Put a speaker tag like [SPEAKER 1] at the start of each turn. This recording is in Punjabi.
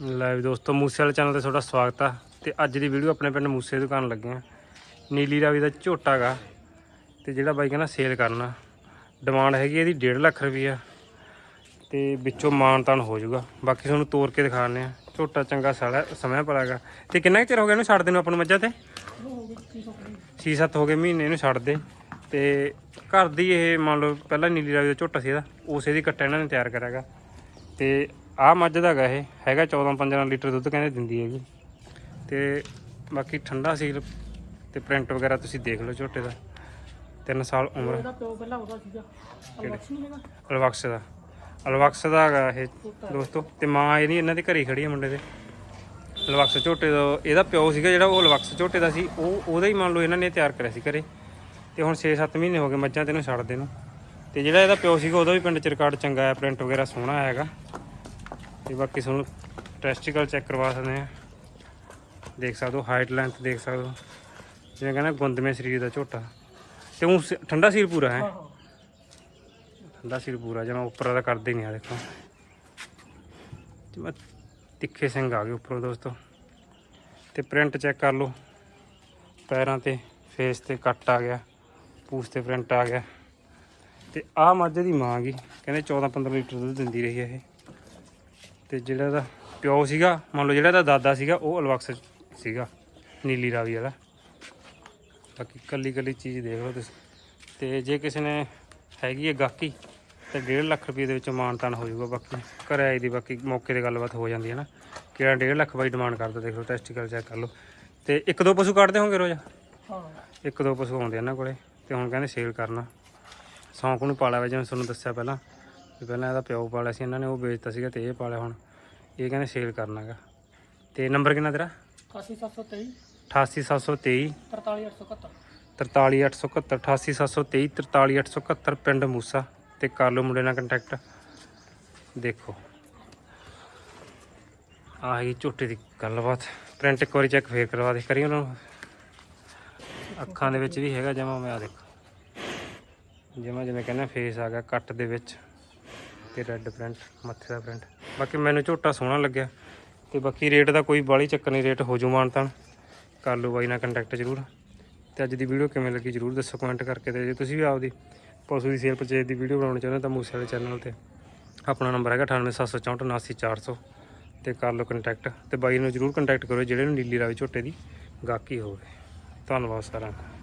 [SPEAKER 1] ਲਾਈਵ ਦੋਸਤੋ, ਮੂਸੇ ਵਾਲੇ ਚੈਨਲ ਤੇ ਤੁਹਾਡਾ ਸਵਾਗਤ ਆ। ਤੇ ਅੱਜ ਦੀ ਵੀਡੀਓ ਆਪਣੇ ਪਿੰਡ ਮੂਸੇ ਦੁਕਾਨ ਲੱਗੇ ਆ। ਨੀਲੀ ਰਾਵੀ ਦਾ ਝੋਟਾ ਗਾ, ਤੇ ਜਿਹੜਾ ਬਾਈ ਕਹਿੰਦਾ ਸੇਲ ਕਰਨਾ ਡਿਮਾਂਡ ਹੈਗੀ ਇਹਦੀ 1.5 ਲੱਖ ਰੁਪਈਆ। ਤੇ ਵਿੱਚੋਂ ਮਾਨ ਤਾਨ ਹੋ ਜਾਊਗਾ। ਬਾਕੀ ਤੁਹਾਨੂੰ ਤੋੜ ਕੇ ਦਿਖਾਣੇ ਆ। ਝੋਟਾ ਚੰਗਾ ਸਾਲਾ ਸਮਿਆ ਪਲਾਗਾ ਤੇ ਕਿੰਨਾ ਕੁ ਚਿਰ ਹੋ ਗਿਆ ਇਹਨੂੰ ਛੱਡਦੇ ਨੂੰ ਆਪਾਂ ਨੂੰ ਮੱਝਾਂ ਤੇ? 6-7 ਹੋ ਗਏ ਮਹੀਨੇ ਇਹਨੂੰ ਛੱਡਦੇ। ਤੇ ਘਰ ਦੀ ਇਹ ਮੰਨ ਲਓ ਪਹਿਲਾਂ ਨੀਲੀ ਰਾਵੀ ਦਾ ਝੋਟਾ ਸੀ ਇਹਦਾ, ਉਸੇ ਦੀ ਕੱਟਾ ਇਹਨਾਂ ਨੇ ਤਿਆਰ ਕਰਿਆਗਾ ਤੇ ਆਹ ਮੱਝ ਦਾ ਹੈਗਾ ਇਹ ਹੈਗਾ 14-15 ਲੀਟਰ ਦੁੱਧ ਕਹਿੰਦੇ ਦਿੰਦੀ ਹੈਗੀ। ਤੇ ਬਾਕੀ ਠੰਡਾ ਸੀਲ ਤੇ ਪ੍ਰਿੰਟ ਵਗੈਰਾ ਤੁਸੀਂ ਦੇਖ ਲਓ ਝੋਟੇ ਦਾ। 3 ਸਾਲ ਉਮਰ।
[SPEAKER 2] ਇਹਦਾ ਪਿਓ ਪਹਿਲਾਂ ਉਹਦਾ ਸੀਗਾ ਅਲਵਕਸ ਨਹੀਂ ਹੈਗਾ।
[SPEAKER 1] ਅਲਵਕਸ ਦਾ। ਅਲਵਕਸ ਦਾ ਹੈਗਾ ਇਹ ਦੋਸਤੋ। ਤੇ ਮਾਂ ਇਹਦੀ ਇਹਨਾਂ ਦੇ ਘਰੇ ਖੜੀ ਹੈ ਮੁੰਡੇ ਦੇ। ਅਲਵਕਸ ਝੋਟੇ ਦਾ ਇਹਦਾ ਪਿਓ ਸੀਗਾ ਜਿਹੜਾ ਉਹ ਅਲਵਕਸ ਝੋਟੇ ਦਾ ਸੀ। ਉਹ ਉਹਦਾ ਹੀ ਮੰਨ ਲਓ ਇਹਨਾਂ ਨੇ ਤਿਆਰ ਕਰਿਆ ਸੀ ਘਰੇ। ਤੇ ਹੁਣ 6-7 ਮਹੀਨੇ ਹੋ ਗਏ ਮੱਝਾਂ ਤੈਨੂੰ ਛੱਡਦੇ ਨੂੰ। ਤੇ ਜਿਹੜਾ ਇਹਦਾ ਪਿਓ ਸੀਗਾ ਉਹਦਾ ਵੀ ਪਿੰਡ ਚ ਰਿਕਾਰਡ ਚੰਗਾ ਹੈ ਪ੍ਰਿੰਟ ਵਗੈਰਾ ਸੋਹਣਾ ਹੈਗਾ। ਤੇ ਬਾਕੀ ਤੁਹਾਨੂੰ ਟੈਸਟੀਕਲ ਚੈੱਕ ਕਰਵਾ ਸਕਦੇ ਆ ਦੇਖ ਸਕਦੇ ਹੋ ਹਾਈਟ ਲੈਂਥ ਦੇਖ ਸਕਦੇ ਹੋ। ਜਿਵੇਂ ਕਹਿੰਦਾ ਗੁੰਦਵੇਂ ਸਰੀਰ ਦਾ ਝੋਟਾ। ਤੇ ਉਹ ਠੰਡਾ ਸੀਰ ਪੂਰਾ ਹੈ? ਠੰਡਾ ਸਿਰ ਪੂਰਾ ਜਮਾ ਉੱਪਰ ਦਾ ਕਰਦੇ ਨਹੀਂ ਆ ਦੇਖੋ। ਜਮਾ ਤਿੱਖੇ ਸਿੰਘ ਆ ਗਏ ਉੱਪਰੋਂ ਦੋਸਤੋ। ਤੇ ਪ੍ਰਿੰਟ ਚੈੱਕ ਕਰ ਲਓ। ਪੈਰਾਂ ਤੇ ਫੇਸ ਤੇ ਕੱਟ ਆ ਗਿਆ ਪੂਛ ਤੇ ਪ੍ਰਿੰਟ ਆ ਗਿਆ। ਤੇ ਆਹ ਮੱਝ ਦੀ ਮਾਂ ਗਈ। ਕਹਿੰਦੇ 14 15 ਲੀਟਰ ਦੁੱਧ ਦਿੰਦੀ ਰਹੀ ਹੈ ਇਹ। ਤੇ ਜਿਹੜਾ ਦਾ ਪਿਓ ਸੀਗਾ ਮੰਨ ਲਓ ਜਿਹੜਾ ਦਾ ਦਾਦਾ ਸੀਗਾ ਉਹ ਅਲਵਕਸ ਸੀਗਾ ਨੀਲੀ ਰਾਵੀ ਵਾਲਾ। ਬਾਕੀ ਕੱਲੀ ਕੱਲੀ ਚੀਜ਼ ਦੇਖ ਲਓ ਤੁਸੀਂ। ਤੇ ਜੇ ਕਿਸੇ ਨੇ ਹੈਗੀ ਹੈ ਗਾਹਕੀ ਤੇ 1.5 ਲੱਖ ਰੁਪਏ ਦੇ ਵਿੱਚ ਮਾਨਤਾਨ ਹੋ ਜਾਊਗਾ ਬਾਕੀ। ਆਈ ਦੀ ਬਾਕੀ ਮੌਕੇ ਤੇ ਗੱਲਬਾਤ ਹੋ ਜਾਂਦੀ ਹੈ ਨਾ। ਕਿਹੜਾ 1.5 ਲੱਖ ਬਾਈ ਡਿਮਾਂਡ ਕਰਦਾ ਦੇਖ ਲਓ ਟੈਸਟੀਕਲ ਚੈੱਕ ਕਰ ਲਓ। ਤੇ ਇੱਕ ਦੋ ਪਸ਼ੂ ਕੱਢਦੇ ਹੋਗੇ ਰੋਜ਼?
[SPEAKER 2] ਹਾਂ।
[SPEAKER 1] ਇੱਕ ਦੋ ਪਸ਼ੂ ਆਉਂਦੇ ਇਹਨਾਂ ਕੋਲੇ ਤੇ ਹੁਣ ਕਹਿੰਦੇ ਸੇਲ ਕਰਨਾ। ਸੌਂਕ ਨੂੰ ਪਾਲਿਆ ਵਾ ਜਿਵੇਂ ਤੁਹਾਨੂੰ ਦੱਸਿਆ ਪਹਿਲਾਂ। ਪਹਿਲਾਂ ਇਹਦਾ ਪਿਓ ਪਾਲਿਆ ਸੀ ਇਹਨਾਂ ਨੇ ਉਹ ਵੇਚਤਾ ਸੀਗਾ ਤੇ ਇਹ ਪਾਲਿਆ ਹੁਣ। ਇਹ ਕਹਿੰਦੇ ਸੇਲ ਕਰਨਾਗਾ। ਤੇ ਨੰਬਰ ਕਿੰਨਾ ਤੇਰਾ?
[SPEAKER 2] 88723
[SPEAKER 1] 88723
[SPEAKER 2] 43871
[SPEAKER 1] 43871 88723 43871 ਪਿੰਡ ਮੂਸਾ। ਤੇ ਕਰ ਲਓ ਮੁੰਡੇ ਨਾਲ ਕੰਟੈਕਟ ਦੇਖੋ। ਆਹ ਹੈਗੀ ਝੋਟੇ ਦੀ ਗੱਲਬਾਤ। ਪ੍ਰਿੰਟ ਇੱਕ ਵਾਰੀ ਚੈੱਕ ਫੇਰ ਕਰਵਾ ਦੇ। ਕਰੀ ਉਹਨਾਂ ਨੂੰ? ਅੱਖਾਂ ਦੇ ਵਿੱਚ ਵੀ ਹੈਗਾ ਜਮਾ ਮੈਂ ਆ ਦੇਖੋ। ਜਮਾ ਜਿਵੇਂ ਕਹਿੰਦਾ ਫੇਸ ਆ ਗਿਆ ਕੱਟ ਦੇ ਵਿੱਚ। ਤੇ ਰੈੱਡ ਪ੍ਰਿੰਟ ਮੱਥੇ ਦਾ ਪ੍ਰਿੰਟ ਬਾਕੀ ਮੈਨੂੰ ਝੋਟਾ ਸੋਹਣਾ ਲੱਗਿਆ ਤੇ ਬਾਕੀ ਰੇਟ ਦਾ ਕੋਈ ਬਾਲੀ ਚੱਕਰ ਨਹੀਂ ਰੇਟ ਹੋ ਜੂ ਮਾਨਤਾਨ। ਕਰ ਲਓ ਬਾਈ ਨਾਲ ਕੰਟੈਕਟ ਜ਼ਰੂਰ। ਤੇ ਅੱਜ ਦੀ ਵੀਡੀਓ ਕਿਵੇਂ ਲੱਗੀ ਜਰੂਰ ਦੱਸੋ ਕਮੈਂਟ ਕਰਕੇ ਤੇ ਜੇ ਤੁਸੀਂ ਵੀ ਆਪਦੀ ਪਸ਼ੂ ਦੀ ਸੇਲ ਪਰਚੇਜ ਦੀ ਵੀਡੀਓ ਬਣਾਉਣੀ ਚਾਹੁੰਦੇ ਹੋ ਤਾਂ ਮੂਸੇ ਵਾਲੇ ਚੈਨਲ ਤੇ ਆਪਣਾ ਨੰਬਰ ਹੈਗਾ 9874479400 ਤੇ ਕਰ ਲਓ ਕੰਟੈਕਟ ਤੇ ਬਾਈ ਨੂੰ ਜਰੂਰ ਕੰਟੈਕਟ ਕਰੋ, ਜਿਹੜੇ ਨੂੰ ਨੀਲੀ ਰਾਵੀ ਝੋਟੇ ਦੀ ਗਾਹਕੀ ਹੋਵੇ। ਧੰਨਵਾਦ ਸਾਰਿਆਂ ਦਾ।